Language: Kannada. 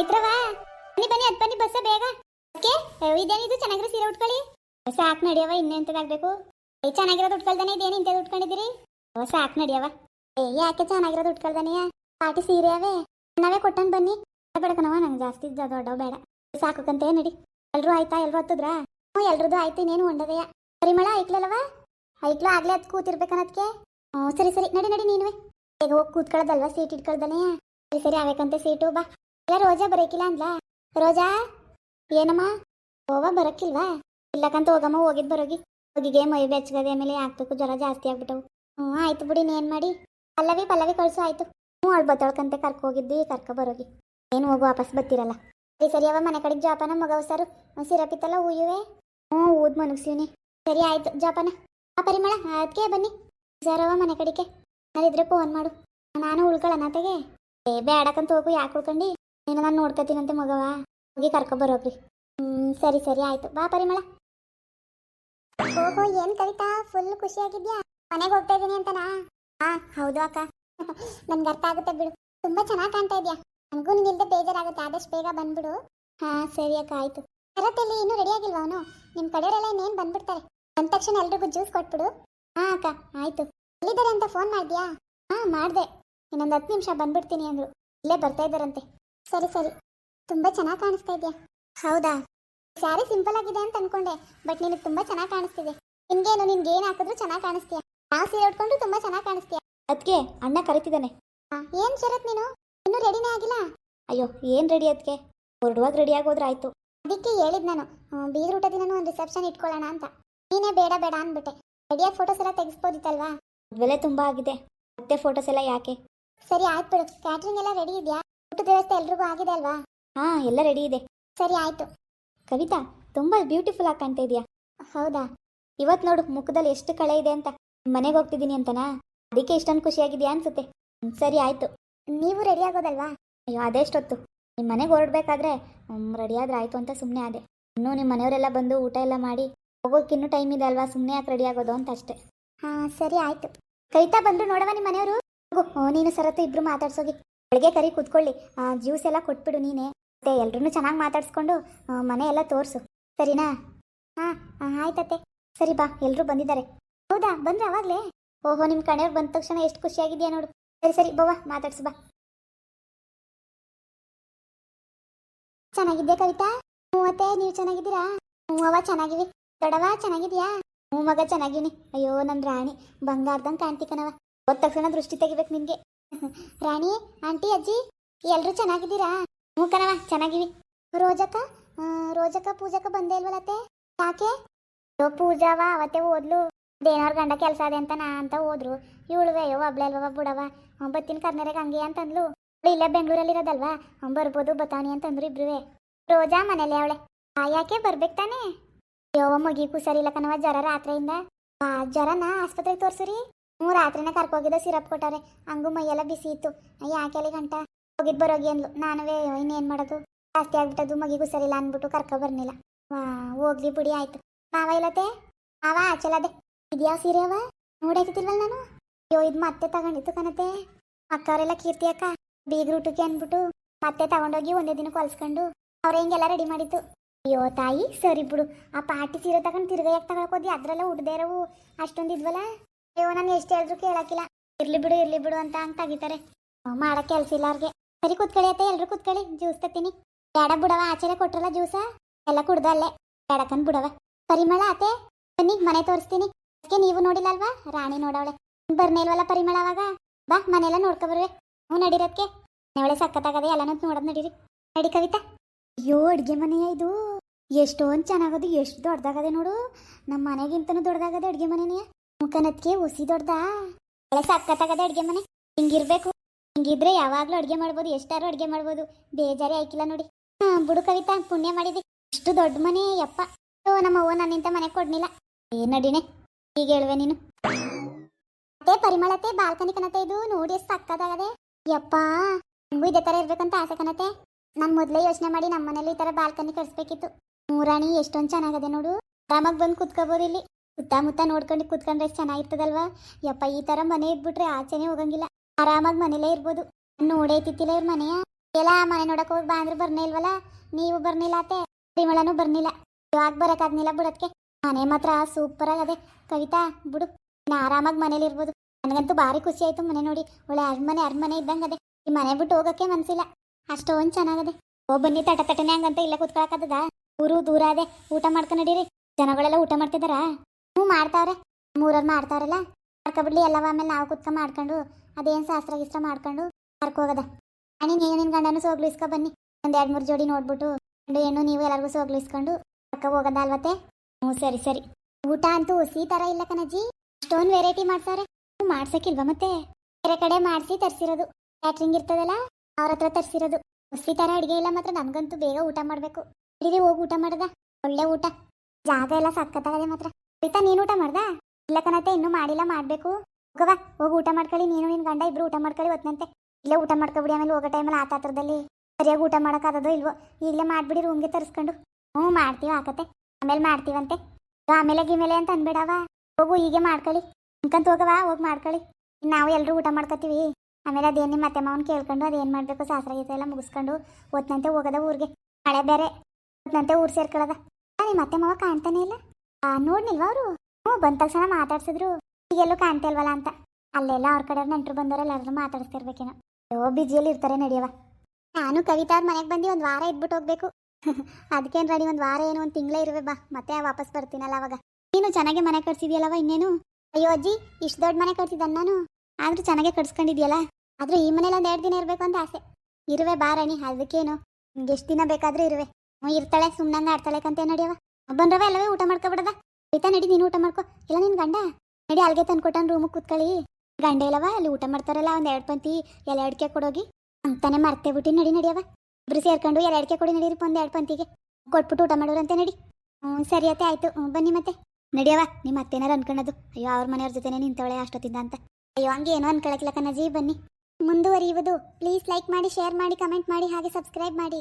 ಐತ್ರವ ಬನ್ನಿ ಬನ್ನಿ, ಅದ್ ಬನ್ನಿ, ಬಸ್ಸ ಬೇಗ. ಓಕೆ ಇದೇನಿದು ಚೆನ್ನಾಗಿರೋ ಸೀರೆ ಉಟ್ಕೊಳ್ಳಿ. ಸಾಕ್ ನಡಿಯವ ಇನ್ನೆಂತದಾಗ್ಬೇಕು ಏ, ಚೆನ್ನಾಗಿರೋದು ಉಟ್ಕೊಳ್ದಾನೆ, ಇದೇನು ಇಂಥದ್ದು ಉಟ್ಕೊಂಡಿದ್ದೀರಿ? ಓ, ಸಾಕ್ ನಡಿಯವ ಏ, ಯಾಕೆ ಚೆನ್ನಾಗಿರೋದು ಉಟ್ಕೊಳ್ದಾನೆಯ? ಪಾಟಿ ಸೀರೆ ಅವೇ ನಾವೇ ಕೊಟ್ಟನ್ ಬನ್ನಿ. ಬೇಡಕನವ ನಂಗೆ ಜಾಸ್ತಿ ದೊಡ್ಡವ ಬೇಡ. ಸಾಕಂತೆ ನಡಿ. ಎಲ್ರು ಆಯ್ತಾ, ಎಲ್ರು ಹತ್ತದ್ರಾ? ಹ್ಞೂ, ಎಲ್ರದ್ದು ಆಯ್ತು, ಇನ್ನೇನು ಹೊಂಡದೆಯ. ಪರಿಮಳ ಐಕ್ಲಲ್ಲವ ಐಕ್ಲು ಆಗ್ಲೇ ಅದು ಕೂತಿರ್ಬೇಕನ್ನೋದಕ್ಕೆ ಹ್ಞೂ, ಸರಿ ಸರಿ, ನಡಿ ನಡಿ, ನೀನುವೆ. ಈಗ ಹೋಗಿ ಕೂತ್ಕೊಳ್ಳೋದಲ್ವಾ, ಸೀಟ್ ಇಟ್ಕೊಳ್ದಾನೆಯ? ಸರಿ ಸರಿ ಆಗ್ಬೇಕಂತೆ ಸೀಟು, ಬಾ. ಇಲ್ಲ, ರೋಜಾ ಬರೋಕಿಲ್ಲ ಅಂದ್ಲಾ? ರೋಜಾ? ಏನಮ್ಮ? ಹೋಗ ಬರಕ್ಕಿಲ್ವಾ ಇಲ್ಲಕಂತ ಹೋಗಮ್ಮ, ಹೋಗಿದ್ ಬರೋಗಿ. ಹೋಗಿಗೆ ಮೈ ಬೆಚ್ಚಗದೆ ಆಮೇಲೆ ಆಗ್ಬೇಕು, ಜ್ವರ ಜಾಸ್ತಿ ಆಗ್ಬಿಟ್ಟವು. ಹ್ಞೂ, ಆಯ್ತು ಬಿಡಿ ಏನ್ ಮಾಡಿ? ಪಲ್ಲವಿ ಪಲ್ಲವಿ ಕಳ್ಸು, ಆಯ್ತು. ಹ್ಞೂ ಅವಳು ಬತ್ತಳ್ಕಂತೆ ಕರ್ಕೊ ಹೋಗಿದ್ದಿ, ಕರ್ಕ ಬರೋಗಿ. ಏನು, ಹೋಗು, ವಾಪಸ್ ಬತ್ತಿರಲ್ಲ ಸರಿ ಸರಿ ಅವ ಮನೆ ಕಡೆಗೆ ಜೋಪಾನ ಮಗವ ಸಿರಪ್ ಇತ್ತಲ್ಲ ಹೂಯುವೆ ಹ್ಞೂ, ಊದ್ ಮನಗ್ಸೀನಿ ಸರಿ, ಆಯ್ತು, ಜೋಪಾನ. ಆ, ಪರಿಮಳ, ಅದಕ್ಕೆ ಬನ್ನಿ. ಸರವ ಮನೆ ಕಡೆಗೆ. ನಾನಿದ್ರೆ ಫೋನ್ ಮಾಡು. ನಾನು ಉಳ್ಕೊಳ್ಳೋಣ ತೆಗೆ? ಏ ಬೇಡಕ್ಕಂತ ಹೋಗು, ಯಾಕೆ ಉಳ್ಕೊಂಡು? ನೀನು ನಾನು ನೋಡ್ಕೊತೀನಂತೆ ಮಗವ ಹೋಗಿ ಕರ್ಕೊಬರೋಗ್ರಿ ಹ್ಞೂ ಸರಿ ಸರಿ, ಆಯ್ತು. ಬಾ ಪರಿಮಳ. ಓಹೋ, ಏನು ಕವಿತಾ? ಫುಲ್ ಖುಷಿಯಾಗಿದ್ಯಾ? ಮನೆಗೆ ಹೋಗ್ತಾ ಇದೀನಿ ಅಂತನಾ? ಹಾ ಹೌದು ಅಕ್ಕ. ನನ್ಗೆ ಅರ್ಥ ಆಗುತ್ತೆ ಬಿಡು. ತುಂಬಾ ಚೆನ್ನಾಗಿ ಕಾಣ್ತಾ ಇದ್ಯಾ? ನನಗೂ ನಿಲ್ದೆ ಬೇಜಾರಾಗುತ್ತೆ. ಆದಷ್ಟು ಬೇಗ ಬಂದ್ಬಿಡು. ಹಾ, ಸರಿ ಅಕ್ಕ, ಆಯ್ತು. ಶರತ್ತಲ್ಲಿ ಇನ್ನೂ ರೆಡಿ ಆಗಿಲ್ವಾ ಅವನು? ನಿಮ್ಮ ಕಡೆಯವರೆಲ್ಲ ಇನ್ನೇನು ಬಂದ್ಬಿಡ್ತಾರೆ? ಬಂದ ತಕ್ಷಣ ಎಲ್ರಿಗೂ ಜ್ಯೂಸ್ ಕೊಟ್ಬಿಡು. ಹಾ, ಅಕ್ಕ, ಆಯ್ತು. ಎಲ್ಲಿದ್ದಾರೆ ಅಂತ ಫೋನ್ ಮಾಡಿದ್ಯಾ? ಹಾ, ಮಾಡ್ದೆ. ಇನ್ನೊಂದು ಹತ್ತು ನಿಮಿಷ ಬಂದ್ಬಿಡ್ತೀನಿ ಅಂದ್ರು. ಇಲ್ಲೇ ಬರ್ತಾ ಇದ್ದಾರಂತೆ. ಸರಿ ಸರಿ. ತುಂಬಾ ಚೆನ್ನಾಗಿ ಕಾಣಿಸ್ತಾ ಇದೆಯಾ? ಹೌದಾ? ಸ್ಯಾರಿ ಸಿಂಪಲ್ ಆಗಿದೆ ಅಂತ ಅನ್ಕೊಂಡೆ ಬಟ್ ನಿನಗೆ ತುಂಬಾ ಚೆನ್ನಾಗಿ ಕಾಣಿಸ್ತಿದೆ. ನಿನ್ಗೇನು ನಿನ್ಗೆ ಏನು ಹಾಕಿದ್ರು ಚೆನ್ನಾಗಿ ಕಾಣಿಸ್ತೀಯ? ನಾವು ಸೀರೆ ಉಟ್ಕೊಂಡು ತುಂಬಾ ಚೆನ್ನಾಗಿ ಕಾಣಿಸ್ತೀಯ? ಅದಕ್ಕೆ ಅಣ್ಣ ಕರಿತಿದ್ದಾನೆ. ಆ, ಏನ್ ಶರತ್ ನೀನು? ಇನ್ನೂ ರೆಡಿನೇ ಆಗಿಲ್ಲ? ಅಯ್ಯೋ ಏನ್ ರೆಡಿ ಅದಕ್ಕೆ ಹೊರಡುವಾಗ ರೆಡಿ ಆಗೋದ್ರೆ ಆಯ್ತು. ಅದಕ್ಕೆ ಹೇಳಿದ್ ನಾನು ಬೀಗರ ಊಟ ದಿನ ಒಂದು ರಿಸೆಪ್ಷನ್ ಇಟ್ಕೊಳ್ಳೋಣ ಅಂತ. ನೀನೇ ಬೇಡ ಬೇಡ ಅಂದ್ಬಿಟ್ಟೆ ರೆಡಿಯಾಗಿ ಫೋಟೋಸ್ ಎಲ್ಲ ತೆಗಿಸ್ಬೋದಿತ್ತಲ್ವಾ? ಬೆಲೆ ತುಂಬಾ ಆಗಿದೆ. ಮತ್ತೆ ಫೋಟೋಸ್ ಎಲ್ಲ ಯಾಕೆ? ಸರಿ ಆಯ್ತು ಬಿಡು. ಕ್ಯಾಟ್ರಿಂಗ್ ಎಲ್ಲ ರೆಡಿ ಇದೆಯಾ? ಊಟದ ವ್ಯವಸ್ಥೆ ಎಲ್ರಿಗೂ ಆಗಿದೆ ಅಲ್ವಾ? ಹಾ ಎಲ್ಲ ರೆಡಿ ಇದೆ. ಸರಿ ಆಯ್ತು. ಕವಿತಾ ತುಂಬಾ ಬ್ಯೂಟಿಫುಲ್ ಆಗಿ ಕಾಣ್ತಾ ಇದೆಯಾ? ಹೌದಾ? ಇವತ್ ನೋಡು ಮುಖದಲ್ಲಿ ಎಷ್ಟು ಕಳೆ ಇದೆ ಅಂತ. ಮನೆಗೆ ಹೋಗ್ತಿದ್ದೀನಿ ಅಂತನಾ? ಅದಕ್ಕೆ ಇಷ್ಟೊಂದು ಖುಷಿಯಾಗಿದ್ಯಾ ಅನ್ಸುತ್ತೆ. ಸರಿ ಆಯ್ತು. ನೀವು ರೆಡಿ ಆಗೋದಲ್ವಾ? ಅಯ್ಯೋ ಅದೆಷ್ಟೊತ್ತು ನಿಮ್ಮ ಮನೆಗೆ ಹೊರಡ್ಬೇಕಾದ್ರೆ ರೆಡಿ ಆದ್ರೆ ಆಯ್ತು ಅಂತ ಸುಮ್ಮನೆ ಆದೆ. ಇನ್ನೂ ನಿಮ್ಮ ಮನೆಯವರೆಲ್ಲ ಬಂದು ಊಟ ಎಲ್ಲ ಮಾಡಿ ಹೋಗೋಕೆ ಇನ್ನೂ ಟೈಮ್ ಇದೆ ಅಲ್ವಾ? ಸುಮ್ಮನೆ ಯಾಕೆ ರೆಡಿ ಆಗೋದು ಅಂತ ಅಷ್ಟೇ. ಹಾ ಸರಿ ಆಯ್ತು. ಕವಿತಾ ಬಂದ್ರು ನೋಡವ ನಿಮ್ಮ ಮನೆಯವರು? ಓ ನೀನು ಸರತ್ತು ಇಬ್ರು ಮಾತಾಡ್ಸೋಗಿ. ಬೆಳಗ್ಗೆ ಕರಿ ಕೂತ್ಕೊಳ್ಳಿ. ಜ್ಯೂಸ್ ಎಲ್ಲ ಕೊಟ್ಬಿಡು ನೀನೆ. ಮತ್ತೆ ಎಲ್ರೂ ಚೆನ್ನಾಗಿ ಮಾತಾಡ್ಸ್ಕೊಂಡು ಮನೆ ಎಲ್ಲ ತೋರಿಸು. ಸರಿನಾ? ಹಾ ಆಯ್ತತೆ ಆಯ್ತತ್ತೆ ಸರಿ ಬಾ ಎಲ್ಲರೂ ಬಂದಿದ್ದಾರೆ. ಹೌದಾ? ಬಂದ್ರೆ ಅವಾಗ್ಲೇ? ಓಹೋ ನಿಮ್ಮ ಕಡೆಯವ್ರು ಬಂದ ತಕ್ಷಣ ಎಷ್ಟು ಖುಷಿಯಾಗಿದೆಯಾ ನೋಡು. ಸರಿ ಸರಿ ಬವ್ವ ಮಾತಾಡ್ಸು, ಬಾ. ಚೆನ್ನಾಗಿದ್ದೆ ಕವಿತಾ? ಅತ್ತೆ, ನೀವು ಚೆನ್ನಾಗಿದ್ದೀರಾ? ಅವ ಚೆನ್ನಾಗಿವಿ. ದೊಡವ ಚೆನ್ನಾಗಿದ್ಯಾ? ಹ್ಞೂ, ಮಗ ಚೆನ್ನಾಗಿನಿ ಅಯ್ಯೋ ನನ್ನ ರಾಣಿ. ಬಂಗಾರದಂಗೆ ಕಾಣ್ತಿ ಕಣವ ತಕ್ಷಣ ದೃಷ್ಟಿ ತೆಗಿಬೇಕು ನಿನಗೆ. ರಾಣಿ ಆಂಟಿ ಅಜ್ಜಿ ಎಲ್ಲರೂ ಚೆನ್ನಾಗಿದ್ದೀರಾ? ಹ್ಞೂ ಕಣವ ಚೆನ್ನಾಗಿವಿ. ರೋಜಕ್ಕ? ರೋಜಕ ರೋಜಕ್ಕ ಪೂಜಕ್ಕ ಬಂದೇ ಇಲ್ವಲ್ಲತ್ತೆ ಯಾಕೆ? ಪೂಜಾವ ಅವತ್ತೇ ಓದ್ಲು. ದೇನವ್ರ ಗಂಡ ಕೆಲಸ ಅದೇ ಅಂತ ನಾ ಅಂತ ಹೋದ್ರು. ಇವಳುವೆ ಅಯ್ಯೋ ಒಬ್ಳೆ ಅಲ್ವಾ ಬಿಡವ. ಬತ್ತೀನಿ ಕರ್ನಾಟಕ ಹಂಗೆ ಅಂತಂದ್ಲು. ಇಲ್ಲೇ ಬೆಂಗಳೂರಲ್ಲಿ ಇರೋದಲ್ವಾ ಬರ್ಬೋದು ಬತಾನಿ ಅಂತಂದ್ರು ಇಬ್ರುವೆ. ರೋಜಾ ಮನೇಲಿ ಅವಳೆ. ಯಾಕೆ ಬರ್ಬೇಕು ತಾನೇ? ಅಯ್ಯೋ ಮಗಿ ಕುಸರಿಲ್ಲ ಕಣವ ಜ್ವರ ರಾತ್ರಿಯಿಂದ. ಆ, ಜ್ವರನ ಆಸ್ಪತ್ರೆಗೆ ತೋರ್ಸಿರಿ. ಹ್ಞೂ ರಾತ್ರಿನ ಕರ್ಕೋಗಿದ್ದ ಸಿರಪ್ ಕೊಟ್ಟಾರೆ ಹಂಗೂ ಮೈಯೆಲ್ಲ ಬಿಸಿ ಇತ್ತು. ಯಾಕೆ ಅಲ್ಲಿ ಗಂಟ? ಹೋಗಿದ್ ಬರೋಗಿ ಅಂದ್ಲು. ನಾನುವೇ ಇನ್ನೇನ್ ಮಾಡೋದು? ಜಾಸ್ತಿ ಆಗ್ಬಿಟ್ಟದು ಮಗಿಗೂ ಸರಿಲ್ಲ ಅಂದ್ಬಿಟ್ಟು ಕರ್ಕೊ ಬರ್ನಿಲ್ಲ ವಾ, ಹೋಗ್ಲಿ ಬಿಡಿ, ಆಯ್ತು. ಮಾವ ಇಲ್ಲತೆ ಮಾವ ಆಚಲದೆ ಇದ್ಯಾವ ಸೀರೆ ಅವ? ನೋಡಾಕಿತಿಲ್ವಲ್ಲ ನಾನು? ಅಯ್ಯೋ, ಇದು ಮತ್ತೆ ತಗೊಂಡಿತ್ತು ಕಣತೆ. ಅಕ್ಕವರೆಲ್ಲ ಕೀರ್ತಿ ಅಕ್ಕ ಬೀಗ್ರ ಊಟಕ್ಕೆ ಅಂದ್ಬಿಟ್ಟು ಮತ್ತೆ ತಗೊಂಡೋಗಿ ಒಂದೇ ದಿನ ಕೊಲ್ಸ್ಕೊಂಡು ಅವ್ರ ಹಿಂಗೆಲ್ಲ ರೆಡಿ ಮಾಡಿತ್ತು ಅಯ್ಯೋ, ತಾಯಿ, ಸರಿ ಬಿಡು. ಆ ಪಾರ್ಟಿ ಸೀರೆ ತಗೊಂಡು ತಿರ್ಗಾ ಯಾಕೆ ತಗೊಳಕೋದಿ ಅದ್ರೆಲ್ಲ ಉಡ್ದೇರವು ಅಷ್ಟೊಂದು ಇದ್ವಲ್ಲ? ಅಯ್ಯೋ, ನಾನು ಎಷ್ಟು ಹೇಳಿದ್ರು ಕೇಳಕ್ಕಿಲ್ಲ. ಇರ್ಲಿ ಬಿಡು ಇರ್ಲಿ ಬಿಡು ಅಂತ ಅಂತ ತೆಗಿತಾರೆ. ಮಾಡಕ್ ಕೆಲ್ಸ ಇಲ್ಲ ಅವ್ರಿಗೆ. ಸರಿ ಕುತ್ಕಳಿ ಅತ್ತೆ, ಎಲ್ರು ಕುತ್ಕೊಳ್ಳಿ. ಜ್ಯೂಸ್ ತತ್ತೀನಿ. ಬೇಡ ಬುಡವ, ಆಚೆಲೆ ಕೊಟ್ರಲ್ಲ ಜ್ಯೂಸ? ಎಲ್ಲ ಕುಡ್ದ ಅಲ್ಲೇ. ಬೇಡಕಂದ್ ಬಿಡವ. ಪರಿಮಳ ಅತ್ತೆ, ಬನ್ನಿ, ಮನೆ ತೋರಿಸ್ತೀನಿ. ಅದಕ್ಕೆ ನೀವು ನೋಡಿಲ್ಲ ಅಲ್ವಾ ರಾಣಿ ನೋಡವಳೆ. ಬರ್ನೇ ಇಲ್ವಲ್ಲ ಪರಿಮಳ ಅವಾಗ? ಬಾ ಮನೆಲ್ಲ ನೋಡ್ಕೊ ಬರ್ವೆ. ಹ್ಞೂ, ನಡಿರತ್ಕೆ. ಒಳ್ಳೆ ಸಕ್ಕತ್ತಾಗದೆ ಎಲ್ಲನೂ ನೋಡೋದು ನಡೀರಿ. ನಡಿ ಕವಿತಾ. ಅಯ್ಯೋ, ಅಡುಗೆ ಮನೆಯ ಇದು. ಎಷ್ಟೊಂದು ಚೆನ್ನಾಗದು ಎಷ್ಟು ದೊಡ್ಡದಾಗದೆ ನೋಡು. ನಮ್ಮ ಮನೆಗಿಂತನೂ ದೊಡ್ಡದಾಗದೆ ಅಡುಗೆ ಮನೆನೆಯ ಮುಖನತ್ಗೆ ಉಸಿ ದೊಡ್ಡದಾ? ಒಳ್ಳೆ ಸಖತ್ತಾಗದೆ ಅಡ್ಗೆ ಮನೆ? ಹಿಂಗಿರ್ಬೇಕು. ಹಿಂಗಿದ್ರೆ ಯಾವಾಗ್ಲೂ ಅಡ್ಗೆ ಮಾಡ್ಬೋದು ಎಷ್ಟಾರು ಅಡ್ಗೆ ಮಾಡ್ಬೋದು. ಬೇಜಾರೇ ಆಯ್ಕಿಲ್ಲ ನೋಡಿ. ಬುಡು ಕವಿತಾ, ಪುಣ್ಯ ಮಾಡಿದೆ. ಇಷ್ಟು ದೊಡ್ಡ ಮನೆ, ಯಪ್ಪ. ಓ, ನಮ್ಮ ಅವ್ವ ನನ್ನಿಂತ ಮನೆ ಕೊಡ್ನಿಲ್ಲ. ಏನ್ ನಡಿನೆ. ಈಗ ಹೇಳುವೆ ನೀನು. ಅತ್ತೆ ಪರಿಮಳತೆ ಬಾಲ್ಕನಿ ಕನತೆ ಇದು. ನೋಡಿ ಎಷ್ಟು ಸಕ್ಕದಾಗದೆ ಯಪ್ಪ ನಮಗೂ ಇದೇ ತರ ಇರ್ಬೇಕಂತ ಆಸೆ ಕನತೆ ನಾನು ಮೊದಲೇ ಯೋಚನೆ ಮಾಡಿ ನಮ್ಮ ಮನೇಲಿ ಈ ತರ ಬಾಲ್ಕನಿ ಕಟ್ಸ್ಬೇಕಿತ್ತು ಮೂರಾಣಿ ಎಷ್ಟೊಂದ್ ಚೆನ್ನಾಗದೆ ನೋಡು. ಆರಾಮಾಗಿ ಬಂದು ಕುತ್ಕೋಬೋದು ಇಲ್ಲಿ. ಸುತ್ತಮುತ್ತ ನೋಡ್ಕೊಂಡು ಕುತ್ಕೊಂಡ್ರೆ ಚೆನ್ನಾಗಿರ್ತದಲ್ವಾ? ಯಪ್ಪ, ಈ ತರ ಮನೆ ಇದ್ಬಿಟ್ರೆ ಆಚೆನೆ ಹೋಗಂಗಿಲ್ಲ. ಆರಾಮಾಗಿ ಮನೇಲೇ ಇರ್ಬೋದು. ನೋಡೇ ತಿತ್ತಿಲ್ಲ ಇವ್ರ ಮನೆಯ ಎಲ್ಲ ಮನೆ ನೋಡಕ್ ಹೋಗಿ ಬಾ ಅಂದ್ರೆ ಬರ್ನೇ ಇಲ್ವಲ್ಲ? ನೀವು ಬರ್ನಿಲ್ಲ ಅತ್ತೆ. ಪರಿಮಳನೂ ಬರ್ನಿಲ್ಲ ಇವಾಗ ಬರಕ್ಕಾಗ್ನಿಲ್ಲ ಬಿಡೋದಕ್ಕೆ ಮನೆ ಮಾತ್ರ ಸೂಪರ್ ಆಗದೆ ಕವಿತಾ, ಬಿಡು. ನಾನು ಆರಾಮಾಗಿ ಮನೇಲಿ ಇರ್ಬೋದು. ನನಗಂತೂ ಭಾರಿ ಖುಷಿ ಆಯ್ತು ಮನೆ ನೋಡಿ. ಒಳ್ಳೆ ಅರಮನೆ ಅರಮನೆ ಇದ್ದಂಗೆ ಅದೇ ಈ ಮನೆ ಬಿಟ್ಟು ಹೋಗಕ್ಕೆ ಮನ್ಸಿಲ್ಲ. ಅಷ್ಟೊಂದು ಚೆನ್ನಾಗದೆ. ಓ, ಬನ್ನಿ ತಟ ತಟನೆ ಹಂಗಂತ ಇಲ್ಲ ಕುತ್ಕೊಳಕತ್ತದ ಊರು ದೂರ ಅದೇ. ಊಟ ಮಾಡ್ಕೊಂಡು ನಡೀರಿ. ಜನಗಳೆಲ್ಲ ಊಟ ಮಾಡ್ತಿದಾರಾ ಹ್ಞೂ ಮಾಡ್ತಾವ್ರೆ ಮೂರವ್ರು ಮಾಡ್ತಾರಲ್ಲ ಮಾಡ್ಕೊಬಿಡ್ಲಿ ಎಲ್ಲವ ಆಮೇಲೆ ನಾವು ಕುತ್ಕ ಮಾಡ್ಕೊಂಡು, ಅದೇನು ಶಾಸ್ತ್ರ ಗಿಸ್ತ್ರ ಮಾಡ್ಕೊಂಡು ಹೋಗದ ಅಣಿ ನೀನು ನಿನ್ನ ಗಂಡನೂ ಸೋಗ್ಲು ಇಸ್ಕೊ ಬನ್ನಿ. ಒಂದ್ ಎರಡ್ ಮೂರು ಜೋಡಿ ನೋಡ್ಬಿಟ್ಟು ಹೆಣ್ಣು, ನೀವು ಎಲ್ಲರಿಗೂ ಸೋಗ್ಲಿಸ್ಕೊಂಡು ಕರ್ಕ ಹೋಗದ ಅಲ್ವತ್ತೆ? ಹ್ಞೂ, ಸರಿ ಸರಿ. ಊಟ ಅಂತೂ ಹುಸಿ ತರ ಇಲ್ಲ ಕಣಜ್ಜಿ. ಅಷ್ಟೊಂದು ವೆರೈಟಿ ಮಾಡ್ತಾರೆ ಹ್ಞೂ, ಮಾಡ್ಸಕ್ಕಿಲ್ವಾ ಮತ್ತೆ? ಬೇರೆ ಕಡೆ ಮಾಡಿಸಿ ತರಿಸಿರೋದು. ಕ್ಯಾಟ್ರಿಂಗ್ ಇರ್ತದಲ್ಲ, ಅವ್ರ ಹತ್ರ ತರಿಸಿರೋದು. ಹುಸಿ ತರ ಅಡುಗೆ ಇಲ್ಲ ಮಾತ್ರ, ನಮಗಂತೂ ಬೇಗ ಊಟ ಮಾಡಬೇಕು. ಇಡೀ ಹೋಗಿ ಊಟ ಮಾಡದ? ಒಳ್ಳೆ ಊಟ. ಜಾಗ ಎಲ್ಲ ಸಕ್ಕತ್ತಾಗದೆ ಮಾತ್ರ. ಆಯ್ತಾ ನೀನು ಊಟ ಮಾಡ್ದಾ? ಇಲ್ಲ ಕಣತೆ ಇನ್ನೂ ಮಾಡಿಲ್ಲ, ಮಾಡಬೇಕು. ಹೋಗವ ಹೋಗಿ ಊಟ ಮಾಡ್ಕೊಳ್ಳಿ. ನೀನು ನಿನ್ನ ಗಂಡ ಇಬ್ರು ಊಟ ಮಾಡ್ಕೊಳ್ಳಿ, ಹೊತ್ನಂತೆ. ಇಲ್ಲೇ ಊಟ ಮಾಡ್ಕೊಬಿಡಿ, ಆಮೇಲೆ ಹೋಗೋ ಟೈಮಲ್ಲಿ ಆತ ಹತ್ರದಲ್ಲಿ. ಸರಿಯಾಗಿ ಊಟ ಮಾಡೋಕ್ಕಾಗದೋ ಇಲ್ವೋ, ಈಗಲೇ ಮಾಡಿಬಿಡಿ ರೂಮ್ಗೆ ತರಿಸ್ಕೊಂಡು. ಹ್ಞೂ, ಮಾಡ್ತೀವಿ ಆಕತ್ತೆ ಆಮೇಲೆ ಮಾಡ್ತೀವಂತೆ. ಆಮೇಲೆ ಗಿಮೇಲೆ ಅಂತ ಅನ್ಬೇಡವ ಹೋಗು, ಹೀಗೆ ಮಾಡ್ಕೊಳ್ಳಿ. ಅನ್ಕಂತ ಹೋಗವಾ ಹೋಗಿ ಮಾಡ್ಕೊಳ್ಳಿ. ನಾವು ಎಲ್ಲರೂ ಊಟ ಮಾಡ್ಕೊತೀವಿ. ಆಮೇಲೆ ಅದೇನು ನಿಮ್ಮ ಮತ್ತೆ ಮಾವನ್ ಕೇಳ್ಕೊಂಡು ಅದೇನು ಮಾಡಬೇಕು ಶಾಸ್ತ್ರ ಗೀತ ಎಲ್ಲ ಮುಗಿಸ್ಕೊಂಡು ಹೊತ್ನಂತೆ ಹೋಗದ ಊರಿಗೆ. ಮಳೆ ಬೇರೆ. ಹೊತ್ನಂತೆ ಊರು ಸೇರ್ಕೊಳ್ಳೋದ. ನಿಮ್ಮ ಅತ್ತೆ ಮಾವ ಕಾಣ್ತಾನೆ ಇಲ್ಲ? ನೋಡ್ನಿಲ್ವಾ ಅವರು? ಹ್ಞೂ, ಬಂದ ತಕ್ಷಣ ಮಾತಾಡ್ಸಿದ್ರು. ಈಗೆಲ್ಲೂ ಕಾಣ್ತಿಲ್ವಲ್ಲ ಅಂತ. ಅಲ್ಲೆಲ್ಲ ಅವ್ರ ಕಡೆ ನೆಂಟರು ಬಂದವರೆಲ್ಲ ಎಲ್ಲರೂ ಮಾತಾಡಿಸ್ತಿರ್ಬೇಕೇನೋ. ಅಯ್ಯೋ ಬಿಜಿಯಲ್ಲಿ ಇರ್ತಾರೆ ನಡೆಯವ ನಾನು ಕವಿತಾ ಅವ್ರ ಮನೆಗೆ ಬಂದು ಒಂದು ವಾರ ಇದ್ಬಿಟ್ಟು ಹೋಗ್ಬೇಕು. ಅದಕ್ಕೇನು ರೆಡಿ ಒಂದು ವಾರ ಏನು ಒಂದು ತಿಂಗಳೇ ಇರುವೆ ಬಾ. ಮತ್ತೆ ವಾಪಸ್ ಬರ್ತೀನಲ್ಲ ಅವಾಗ. ನೀನು ಚೆನ್ನಾಗಿ ಮನೆ ಕಟ್ಸಿದ್ಯಲ್ಲವ ಇನ್ನೇನು? ಅಯ್ಯೋ ಅಜ್ಜಿ, ಇಷ್ಟು ದೊಡ್ಡ ಮನೆ ಕಟ್ಸಿದ್ದ ನಾನು. ಆದ್ರೂ ಚೆನ್ನಾಗೆ ಕಟ್ಸ್ಕೊಂಡಿದ್ಯಲ್ಲ? ಆದರೂ ಈ ಮನೇಲಿ ಒಂದು ಎರಡು ದಿನ ಇರಬೇಕು ಅಂತ ಆಸೆ. ಇರುವೆ ಬಾ ರಾಣಿ ಅದಕ್ಕೇನು ನಿಮ್ಗೆ ಎಷ್ಟು ದಿನ ಬೇಕಾದರೂ ಇರುವೆ. ಹ್ಞೂ, ಇರ್ತಾಳೆ ಸುಮ್ಮನೆ ಆಡ್ತಾಳೆ ಕಂತೆ ನಡಿಯವ ಬಂದ್ರವ ಎಲ್ಲವೇ ಊಟ ಮಾಡ್ಕೊಬಿಡದ ಆಯ್ತಾ ನಡಿ, ನೀನು ಊಟ ಮಾಡ್ಕೊ. ಇಲ್ಲ ನಿನ್ ಗಂಡ? ನಡಿ ಅಲ್ಗೆ ತಂದ್ಕೊಟ್ಟಾನ ರೂಮಿಗೆ ಕೂತ್ಕೊಳ್ಳಿ. ಗಂಡ ಇಲ್ಲವ, ಅಲ್ಲಿ ಊಟ ಮಾಡ್ತಾರಲ್ಲ, ಒಂದ್ ಎರಡು ಪಂತಿ ಎಲೆ ಅಡಿಕೆ ಕೊಡೋಗಿ. ಅಂತಾನೆ ಮರ್ತೇ ಬಿಟ್ಟು ನಡಿ ನಡಿಯವ ಇಬ್ರು ಸೇರ್ಕೊಂಡು ಎಲೆ ಅಡಿಕೆ ಕೊಡಿ ನಡೀರಿ ಒಂದ್ ಎರಡು ಪಂತಿಗೆ. ಕೊಟ್ಬಿಟ್ಟು ಊಟ ಮಾಡೋರಂತೆ ನಡಿ. ಹ್ಞೂ ಸರಿ ಅತ್ತೆ, ಆಯ್ತು. ಬನ್ನಿ ಮತ್ತೆ. ನಡಿಯವ ನಿಮ್ಮ ಅತ್ತೇನಾರು ಅನ್ಕೊಳ್ಳೋದು ಅಯ್ಯೋ, ಅವ್ರ ಮನೆಯವ್ರ ಜೊತೆನೇ ನಿಂತವಳೆ ಅಷ್ಟೊತ್ತಿಂದ ಅಂತ. ಅಯ್ಯೋ, ಹಂಗೆ ಏನೋ ಅನ್ಕೊಳಕ್ಲ ಕಣಜಿ, ಬನ್ನಿ. ಮುಂದುವರಿಯುವುದು. ಪ್ಲೀಸ್ ಲೈಕ್ ಮಾಡಿ, ಶೇರ್ ಮಾಡಿ, ಕಮೆಂಟ್ ಮಾಡಿ, ಹಾಗೆ ಸಬ್ಸ್ಕ್ರೈಬ್ ಮಾಡಿ.